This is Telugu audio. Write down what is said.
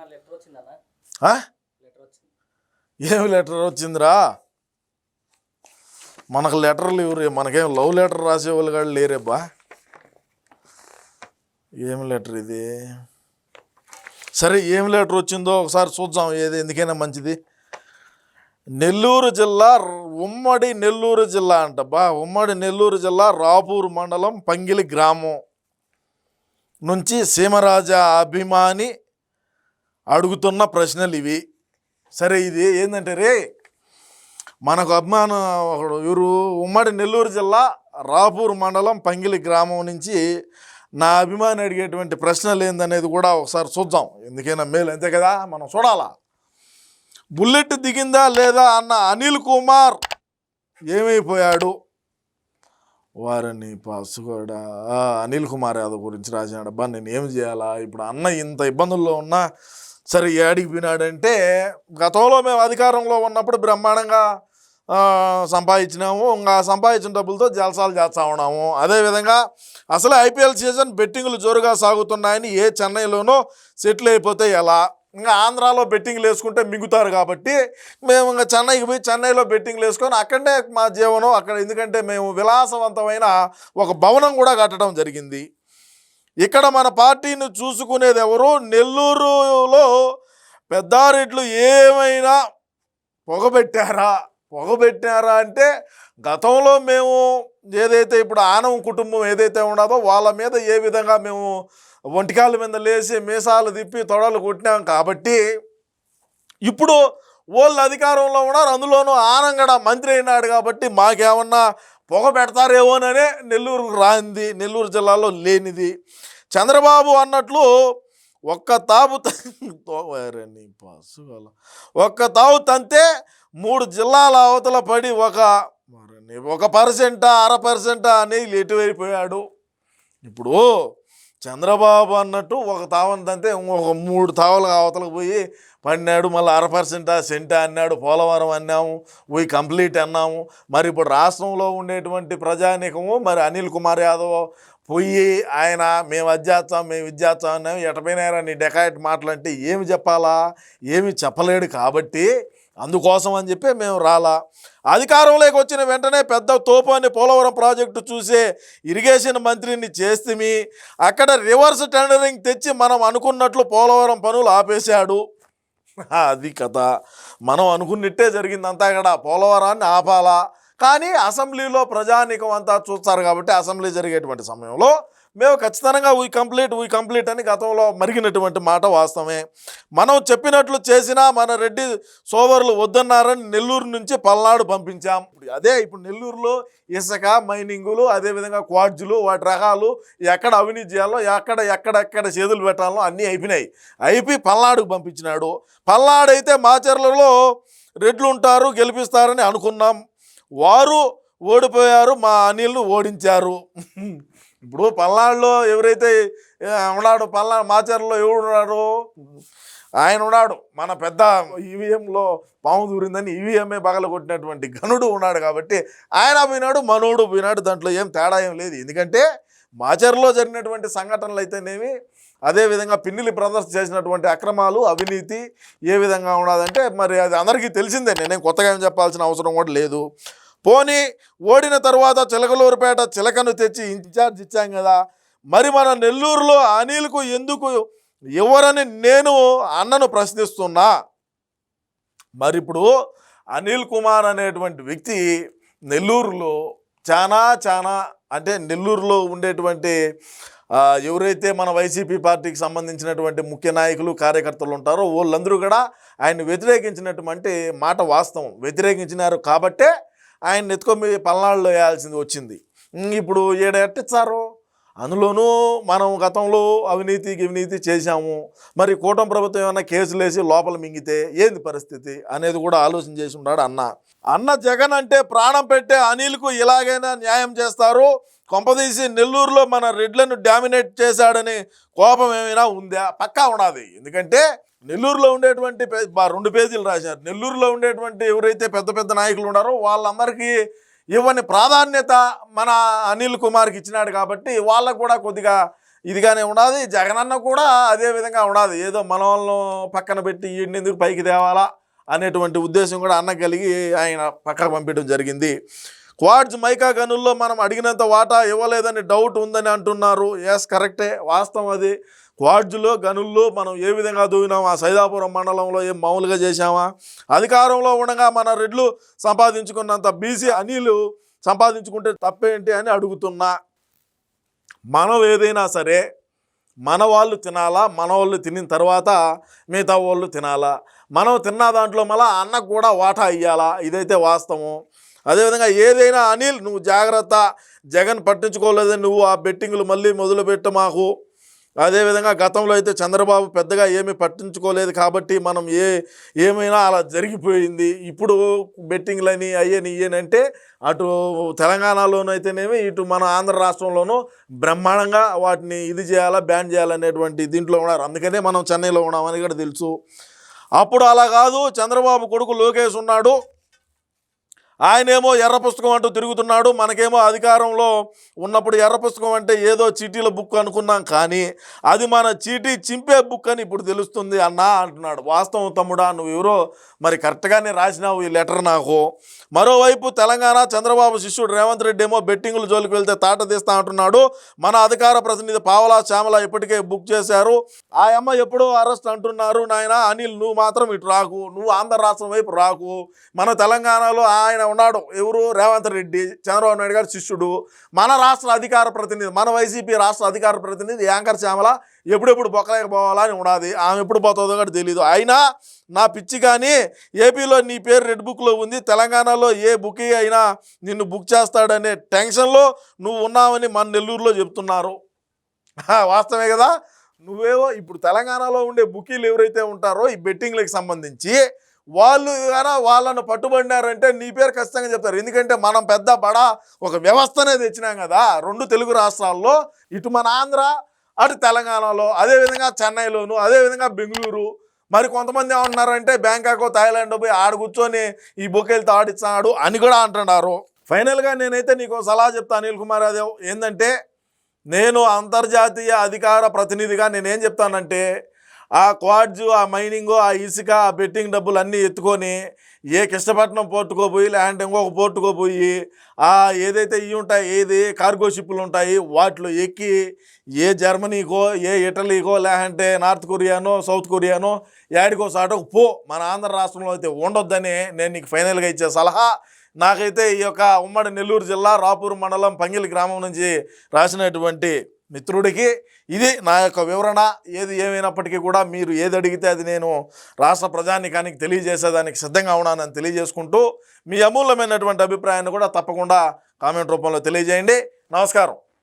అన్న? లెటర్ వచ్చిందిరా? మనకు లెటర్లు ఇవ్వరు మనకేం లవ్ లెటర్ రాసేవాళ్ళు కాదు లేరేబ్బా. ఏం లెటర్ ఇది? సరే ఏం లెటర్ వచ్చిందో ఒకసారి చూద్దాం ఏది ఎందుకైనా మంచిది. నెల్లూరు జిల్లా ఉమ్మడి నెల్లూరు జిల్లా అంటబ్బా. ఉమ్మడి నెల్లూరు జిల్లా రాపూర్ మండలం పంగిలి గ్రామం నుంచి సీమరాజా అభిమాని అడుగుతున్న ప్రశ్నలు ఇవి. సరే ఇది ఏంటంటే రే మనకు అభిమానం ఒకడు ఎవరు ఉమ్మడి నెల్లూరు జిల్లా రాపూర్ మండలం పంగిలి గ్రామం నుంచి నా అభిమాని అడిగేటువంటి ప్రశ్నలు ఏందనేది కూడా ఒకసారి చూద్దాం. ఎందుకైనా మేలు అంతే కదా? మనం చూడాలా? బుల్లెట్ దిగిందా లేదా అన్న అనిల్ కుమార్ ఏమైపోయాడు? వారిని పాసుకోడా అనిల్ కుమార్ యాదవ్ గురించి రాసినాడు. అబ్బా నేను ఏం చేయాలా? ఇప్పుడు అన్న ఇంత ఇబ్బందుల్లో ఉన్నా సరే ఏడికి పోయినాడంటే గతంలో మేము అధికారంలో ఉన్నప్పుడు బ్రహ్మాండంగా సంపాదించినాము. ఇంకా సంపాదించిన డబ్బులతో జలసాలు చేస్తా ఉన్నాము. అదేవిధంగా అసలు ఐపీఎల్ సీజన్ బెట్టింగ్లు జోరుగా సాగుతున్నాయని ఏ చెన్నైలోనో సెటిల్ అయిపోతే ఎలా? ఇంకా ఆంధ్రాలో బెట్టింగ్లు వేసుకుంటే మిగుతారు కాబట్టి మేము ఇంకా చెన్నైకి పోయి చెన్నైలో బెట్టింగ్లు వేసుకొని అక్కడనే మా జీవనం అక్కడ. ఎందుకంటే మేము విలాసవంతమైన ఒక భవనం కూడా కట్టడం జరిగింది. ఇక్కడ మన పార్టీని చూసుకునేది ఎవరు? నెల్లూరులో పెద్దారెడ్లు ఏమైనా పొగబెట్టారా? పొగబెట్టారా అంటే గతంలో మేము ఏదైతే ఇప్పుడు ఆనవం కుటుంబం ఏదైతే ఉన్నదో వాళ్ళ మీద ఏ విధంగా మేము ఒంటికాల మీద లేచి మీసాలు తిప్పి తొడలు కొట్టినాం కాబట్టి ఇప్పుడు వాళ్ళు అధికారంలో ఉన్నారు. అందులోనూ ఆనంగడ మంత్రి అయినాడు కాబట్టి మాకేమన్నా పొగ పెడతారేమోననే నెల్లూరు రాంది నెల్లూరు జిల్లాలో లేనిది చంద్రబాబు అన్నట్లు ఒక్క తాపు త- పసుగల పశువుల. ఒక్క తావు తంతే మూడు జిల్లాల అవతల పడి ఒక ఒక పర్సెంటా అర పర్సెంటా అనేది ఎటువైపోయాడు ఇప్పుడు చంద్రబాబు అన్నట్టు ఒక తావని ఇంకొక ఒక మూడు తావలు అవతలకు పోయి పడినాడు మళ్ళీ అర పర్సెంటా సెంటా అన్నాడు పోలవరం అన్నాము పోయి కంప్లీట్ అన్నాము. మరి ఇప్పుడు రాష్ట్రంలో ఉండేటువంటి ప్రజానీకము మరి అనిల్ కుమార్ యాదవ్ పోయి ఆయన మేము అది చేస్తాం మేము ఇది అన్నాము. ఎటపోయినారా నీ డెకాయిట్ మాటలంటే ఏమి చెప్పాలా? ఏమి చెప్పలేడు కాబట్టి అందుకోసం అని చెప్పి మేము రాలా. అధికారంలోకి వచ్చిన వెంటనే పెద్ద తోపాన్ని పోలవరం ప్రాజెక్టు చూసే ఇరిగేషన్ మంత్రిని చేస్తేమి. అక్కడ రివర్స్ టెండరింగ్ తెచ్చి మనం అనుకున్నట్లు పోలవరం పనులు ఆపేశాడు. అది కథ. మనం అనుకున్నట్టే జరిగింది అంతా ఇక్కడ. పోలవరాన్ని ఆపాలా. కానీ అసెంబ్లీలో ప్రజానీకం అంతా చూస్తారు కాబట్టి అసెంబ్లీ జరిగేటువంటి సమయంలో మేము ఖచ్చితంగా వీ కంప్లీట్ వీ కంప్లీట్ అని గతంలో మరిగినటువంటి మాట వాస్తవమే. మనం చెప్పినట్లు చేసినా మన రెడ్డి సోదరులు వద్దన్నారని నెల్లూరు నుంచి పల్నాడు పంపించాం. అదే ఇప్పుడు నెల్లూరులో ఇసుక మైనింగులు అదేవిధంగా క్వాడ్జులు వాటి రకాలు ఎక్కడ అవినీతి చేయాలో ఎక్కడ ఎక్కడెక్కడ చేతులు పెట్టాలో అన్నీ అయిపోయినాయి. అయిపోయి పల్నాడుకు పంపించినాడు. పల్నాడు అయితే మాచర్లలో రెడ్లు ఉంటారు గెలిపిస్తారని అనుకున్నాం. వారు ఓడిపోయారు మా అనిల్ను ఓడించారు. ఇప్పుడు పల్నాడులో ఎవరైతే ఉన్నాడు పల్నాడు మాచర్లో ఎవడు ఉన్నాడు ఆయన ఉన్నాడు. మన పెద్ద ఈవీఎంలో పాము దూరిందని ఈవీఎంఏ పగల కొట్టినటువంటి గనుడు ఉన్నాడు కాబట్టి ఆయన పోయినాడు మనోడు పోయినాడు. దాంట్లో ఏం తేడా ఏం లేదు. ఎందుకంటే మాచర్లో జరిగినటువంటి సంఘటనలు అయితేనేమి అదేవిధంగా పిన్నిలి బ్రదర్స్ చేసినటువంటి అక్రమాలు అవినీతి ఏ విధంగా ఉన్నదంటే మరి అది అందరికీ తెలిసిందే. నేనేం కొత్తగా ఏం చెప్పాల్సిన అవసరం కూడా లేదు. పోనీ ఓడిన తర్వాత చిలకలూరుపేట చిలకను తెచ్చి ఇన్ఛార్జ్ ఇచ్చాం కదా మరి మన నెల్లూరులో అనిల్కు ఎందుకు ఎవరని నేను అన్నను ప్రశ్నిస్తున్నా. మరి ఇప్పుడు అనిల్ కుమార్ అనేటువంటి వ్యక్తి నెల్లూరులో చాలా చాలా అంటే నెల్లూరులో ఉండేటువంటి ఎవరైతే మన వైసీపీ పార్టీకి సంబంధించినటువంటి ముఖ్య నాయకులు కార్యకర్తలు ఉంటారో వాళ్ళందరూ కూడా ఆయన వ్యతిరేకించినటువంటి మాట వాస్తవం. వ్యతిరేకించినారు కాబట్టే ఆయన ఎత్తుకొని పల్నాడులో వేయాల్సింది వచ్చింది. ఇప్పుడు ఈడ ఎట్టిచ్చారు? అందులోనూ మనం గతంలో అవినీతి అవినీతి చేశాము. మరి కూటమి ప్రభుత్వం ఏమైనా కేసులు వేసి లోపల మింగితే ఏంది పరిస్థితి అనేది కూడా ఆలోచన చేసి ఉన్నాడు అన్న. అన్న జగన్ అంటే ప్రాణం పెట్టే అనిల్కు ఇలాగైనా న్యాయం చేస్తారు. కొంపదీసి నెల్లూరులో మన రెడ్లను డామినేట్ చేశాడని కోపం ఏమైనా ఉందా? పక్కా ఉన్నది ఎందుకంటే నెల్లూరులో ఉండేటువంటి పే- రెండు పేజీలు రాశారు. నెల్లూరులో ఉండేటువంటి ఎవరైతే పెద్ద పెద్ద నాయకులు ఉన్నారో వాళ్ళందరికీ ఇవ్వని ప్రాధాన్యత మన అనిల్ కుమార్కి ఇచ్చినాడు కాబట్టి వాళ్ళకు కూడా కొద్దిగా ఇదిగానే ఉండాలి జగనన్న కూడా అదే విధంగా ఉండాలి ఏదో మన పక్కన పెట్టి ఈయన్ని ఎందుకు పైకి తేవాలా అనేటువంటి ఉద్దేశం కూడా అన్న కలిగి ఆయన పక్కకు పంపించడం జరిగింది. క్వాడ్జ్ మైకా గనుల్లో మనం అడిగినంత వాటా ఇవ్వలేదని డౌట్ ఉందని అంటున్నారు. ఎస్ కరెక్టే వాస్తవం అది. క్వాడ్జ్లో గనుల్లో మనం ఏ విధంగా దూవినాం? ఆ సైదాపురం మండలంలో ఏం మామూలుగా చేశామా? అధికారంలో ఉండగా మన రెడ్లు సంపాదించుకున్నంత బీసీ అనిలు సంపాదించుకుంటే తప్పేంటి అని అడుగుతున్నా. మనం ఏదైనా సరే మన వాళ్ళు తినాలా? మన వాళ్ళు తినిన తర్వాత మిగతా వాళ్ళు తినాలా? మనం తిన్న దాంట్లో మళ్ళా అన్నకు కూడా వాటా ఇయ్యాలా? ఇదైతే వాస్తవం. అదేవిధంగా ఏదైనా అనిల్ నువ్వు జాగ్రత్త. జగన్ పట్టించుకోలేదని నువ్వు ఆ బెట్టింగ్లు మళ్ళీ మొదలుపెట్టు మాకు. అదేవిధంగా గతంలో అయితే చంద్రబాబు పెద్దగా ఏమీ పట్టించుకోలేదు కాబట్టి మనం ఏ ఏమైనా అలా జరిగిపోయింది. ఇప్పుడు బెట్టింగ్లని అయ్యని ఇయ్యనంటే అటు తెలంగాణలోనైతేనేమి ఇటు మన ఆంధ్ర రాష్ట్రంలోనూ బ్రహ్మాండంగా వాటిని ఇది చేయాలా బ్యాన్ చేయాలనేటువంటి దీంట్లో ఉన్నారు. అందుకనే మనం చెన్నైలో ఉన్నామని కూడా తెలుసు. అప్పుడు అలా కాదు. చంద్రబాబు కొడుకు లోకేష్ ఉన్నాడు. ఆయనేమో ఎర్ర పుస్తకం అంటూ తిరుగుతున్నాడు మనకేమో అధికారంలో ఉన్నప్పుడు ఎర్ర పుస్తకం అంటే ఏదో చీటీల బుక్ అనుకున్నాం కానీ అది మన చీటీ చింపే బుక్ అని ఇప్పుడు తెలుస్తుంది అన్నా అంటున్నాడు. వాస్తవం తమ్ముడా నువ్వు ఎవరో మరి కరెక్ట్గానే రాసినావు ఈ లెటర్ నాకు. మరోవైపు తెలంగాణ చంద్రబాబు శిష్యుడు రేవంత్ రెడ్డి ఏమో బెట్టింగుల జోలికి వెళ్తే తాట తీస్తా అంటున్నాడు. మన అధికార ప్రతినిధి పావలా శ్యామల ఇప్పటికే బుక్ చేశారు. ఆ అమ్మ ఎప్పుడో అరెస్ట్ అంటున్నారు నాయన అనిల్ నువ్వు మాత్రం ఇటు రాకు నువ్వు ఆంధ్ర రాష్ట్రం వైపు రాకు. మన తెలంగాణలో ఆయన ఉన్నాడు. ఎవరు? రేవంత్ రెడ్డి చంద్రబాబు నాయుడు గారి శిష్యుడు. మన రాష్ట్ర అధికార ప్రతినిధి మన వైసీపీ రాష్ట్ర అధికార ప్రతినిధి యాంకర్ శ్యామల ఎప్పుడెప్పుడు బొక్కలేకపోవాలా అని ఉన్నది. ఆమె ఎప్పుడు పోతుందో కూడా తెలియదు అయినా నా పిచ్చి కానీ ఏపీలో నీ పేరు రెడ్ బుక్లో ఉంది. తెలంగాణలో ఏ బుకీ అయినా నిన్ను బుక్ చేస్తాడనే టెన్షన్లో నువ్వు ఉన్నావని మన నెల్లూరులో చెప్తున్నారు. వాస్తవమే కదా? నువ్వేవో ఇప్పుడు తెలంగాణలో ఉండే బుకీలు ఎవరైతే ఉంటారో ఈ బెట్టింగ్లకు సంబంధించి వాళ్ళు కానీ వాళ్ళను పట్టుబడినారంటే నీ పేరు ఖచ్చితంగా చెప్తారు. ఎందుకంటే మనం పెద్ద బడా ఒక వ్యవస్థనే తెచ్చినాం కదా. రెండు తెలుగు రాష్ట్రాల్లో ఇటు మన ఆంధ్ర అటు తెలంగాణలో అదేవిధంగా చెన్నైలోను అదేవిధంగా బెంగళూరు. మరి కొంతమంది ఏమంటున్నారంటే బ్యాంకాక్ థాయిలాండ్ పోయి ఆడ కూర్చొని ఈ బొకేలతో ఆడిస్తాడు అని కూడా అంటున్నారు. ఫైనల్గా నేనైతే నీకు సలహా చెప్తాను అనిల్ కుమార్ యాదవ్. ఏంటంటే నేను అంతర్జాతీయ అధికార ప్రతినిధిగా నేనేం చెప్తానంటే ఆ క్వాడ్జు ఆ మైనింగ్ ఆ ఇసుక ఆ బెట్టింగ్ డబ్బులు అన్నీ ఎత్తుకొని ఏ కృష్ణపట్నం పోర్టుకో పోయి లేదంటే ఇంకొక పోర్టుకో పోయి ఆ ఏదైతే ఇవి ఉంటాయి ఏది కార్గో షిప్పులు ఉంటాయి వాటిలో ఎక్కి ఏ జర్మనీకో ఏ ఇటలీకో లేదంటే నార్త్ కొరియానో సౌత్ కొరియానో యాడికో సాటో పో. మన ఆంధ్ర రాష్ట్రంలో అయితే ఉండొద్దని నేను నీకు ఫైనల్గా ఇచ్చే సలహా. నాకైతే ఈ యొక్క ఉమ్మడి నెల్లూరు జిల్లా రాపూర్ మండలం పంగిలి గ్రామం నుంచి రాసినటువంటి మిత్రుడికి ఇది నా యొక్క వివరణ. ఏది ఏమైనప్పటికీ కూడా మీరు ఏది అడిగితే అది నేను రాష్ట్ర ప్రజానికానికి తెలియజేసేదానికి సిద్ధంగా ఉన్నానని తెలియజేసుకుంటూ మీ అమూల్యమైనటువంటి అభిప్రాయాన్ని కూడా తప్పకుండా కామెంట్ రూపంలో తెలియజేయండి. నమస్కారం.